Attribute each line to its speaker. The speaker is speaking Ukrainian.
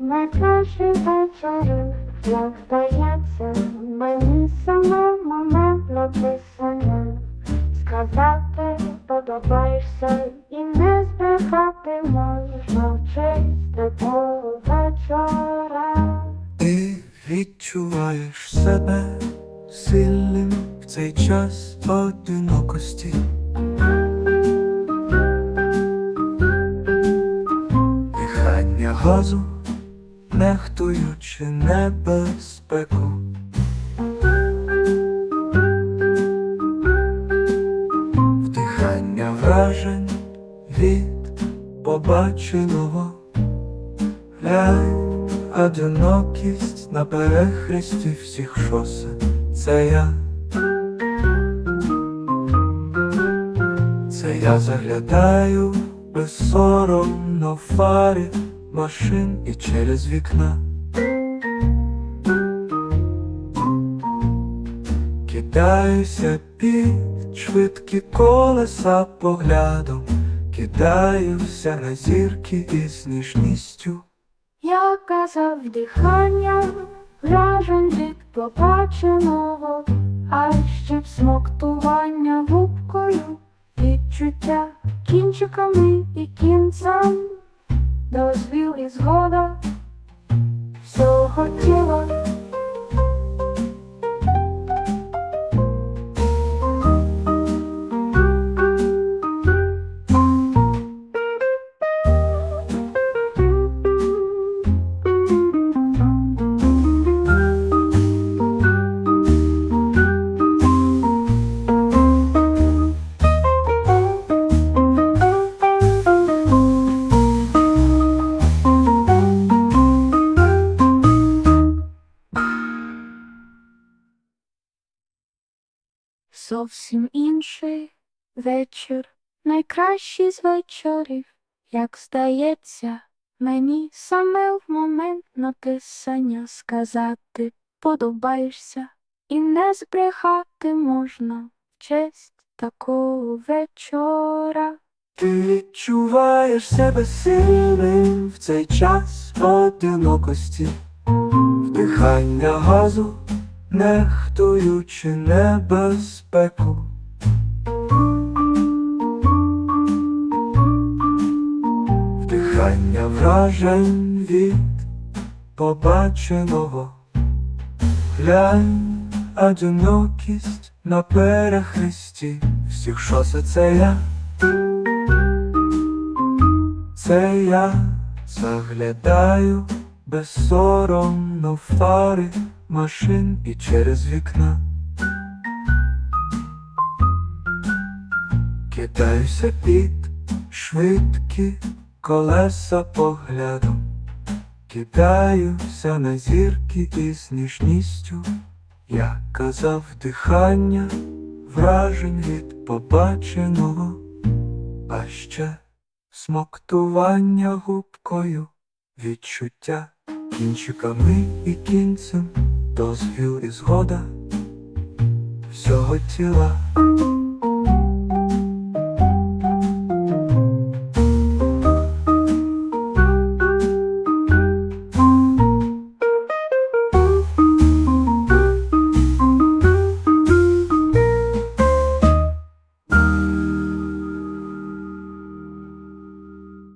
Speaker 1: найкращі вечори, як здається, мені саме момент написання. Сказати подобаєшся і не збрехати можна в честь такого вечора.
Speaker 2: Ти відчуваєш себе сильним в цей час одинокості. Газу, нехтуючи небезпеку. Вдихання вражень від побаченого. Глянь, одинокість на перехресті всіх шосе. Це я. Це я заглядаю безсоромно фарі машин і через вікна. Кидаюся під швидкі колеса поглядом, кидаюся на зірки із ніжністю.
Speaker 1: Я казав дихання, вражень від побаченого, а ще всмоктування губкою, відчуття кінчиками і кінцем, дозвіл і згода всього тіла. Зовсім інший вечір, найкращий з вечорів, як здається, мені саме в момент написання сказати подобаєшся і не збрехати можна в честь такого вечора.
Speaker 2: Ти відчуваєш себе сильним в цей час одинокості, вдихання газу, нехтуючи небезпеку. Вдихання вражень від побаченого. Глянь, одинокість на перехресті всіх шосе це я. Це я заглядаю безсоромно фари машин і через вікна. Кидаюся під швидкі колеса поглядом, кидаюся на зірки із ніжністю, я казав дихання, вражень від побаченого, а ще смоктування губкою, відчуття кінчиками і кінцем, дозвіл і згода всього тіла.